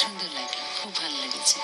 সুন্দর লাগল খুব ভালো লেগেছে।